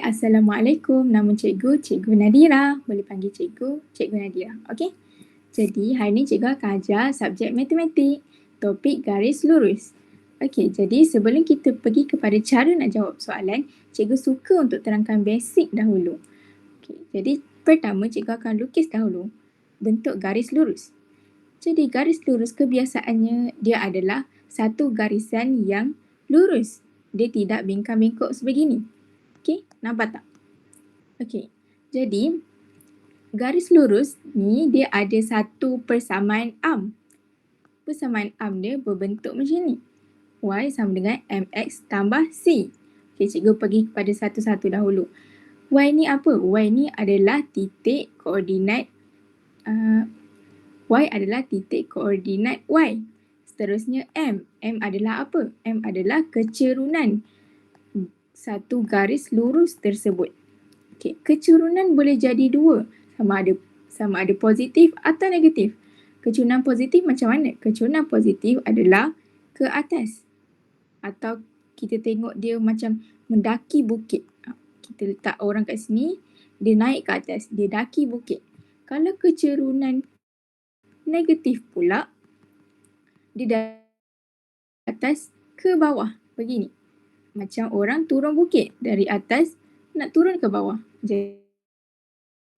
Assalamualaikum. Nama cikgu, Cikgu Nadira. Boleh panggil cikgu, Cikgu Nadira. Okey. Jadi hari ni cikgu akan ajar subjek matematik. Topik garis lurus. Okey, jadi sebelum kita pergi kepada cara nak jawab soalan, cikgu suka untuk terangkan basic dahulu. Okey, jadi pertama cikgu akan lukis dahulu bentuk garis lurus. Jadi garis lurus kebiasaannya dia adalah satu garisan yang lurus. Dia tidak bingkang-bingkuk sebegini. Okey, nampak tak? Okey, jadi garis lurus ni dia ada satu persamaan arm. Persamaan arm dia berbentuk macam ni. Y sama dengan MX tambah C. Okey, cikgu pergi kepada satu-satu dahulu. Y ni apa? Y ni adalah titik koordinat uh, Y adalah titik koordinat Y. Seterusnya M. M adalah apa? M adalah kecerunan satu garis lurus tersebut. Okey, kecurunan boleh jadi dua, sama ada sama ada positif atau negatif. Kecurunan positif macam mana? Kecurunan positif adalah ke atas. Atau kita tengok dia macam mendaki bukit. Ha, kita letak orang kat sini, dia naik ke atas, dia daki bukit. Kalau kecerunan negatif pula, dia dari atas ke bawah. Begini macam orang turun bukit dari atas nak turun ke bawah. Jadi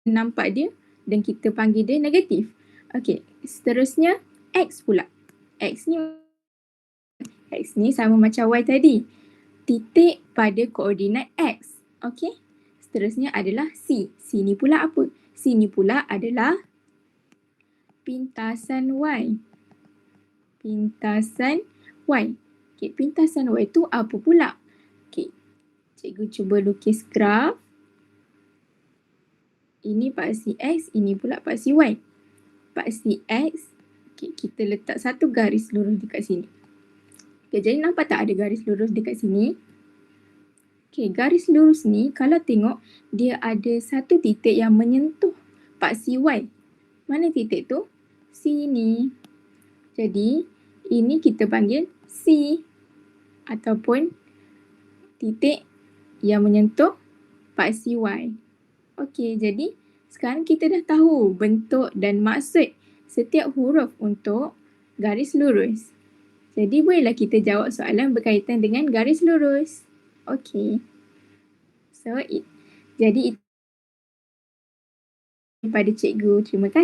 nampak dia dan kita panggil dia negatif. Okey, seterusnya X pula. X ni X ni sama macam Y tadi. Titik pada koordinat X. Okey. Seterusnya adalah C. C ni pula apa? C ni pula adalah pintasan Y. Pintasan Y. Okay, pintasan Y tu apa pula? Cikgu cuba lukis graf. Ini paksi X, ini pula paksi Y. Paksi X, okay, kita letak satu garis lurus dekat sini. Okay, jadi nampak tak ada garis lurus dekat sini? Okay, garis lurus ni kalau tengok dia ada satu titik yang menyentuh paksi Y. Mana titik tu? Sini. Jadi ini kita panggil C ataupun titik yang menyentuh paksi Y. Okey, jadi sekarang kita dah tahu bentuk dan maksud setiap huruf untuk garis lurus. Jadi bolehlah kita jawab soalan berkaitan dengan garis lurus. Okey. So, it, jadi itu pada cikgu. Terima kasih.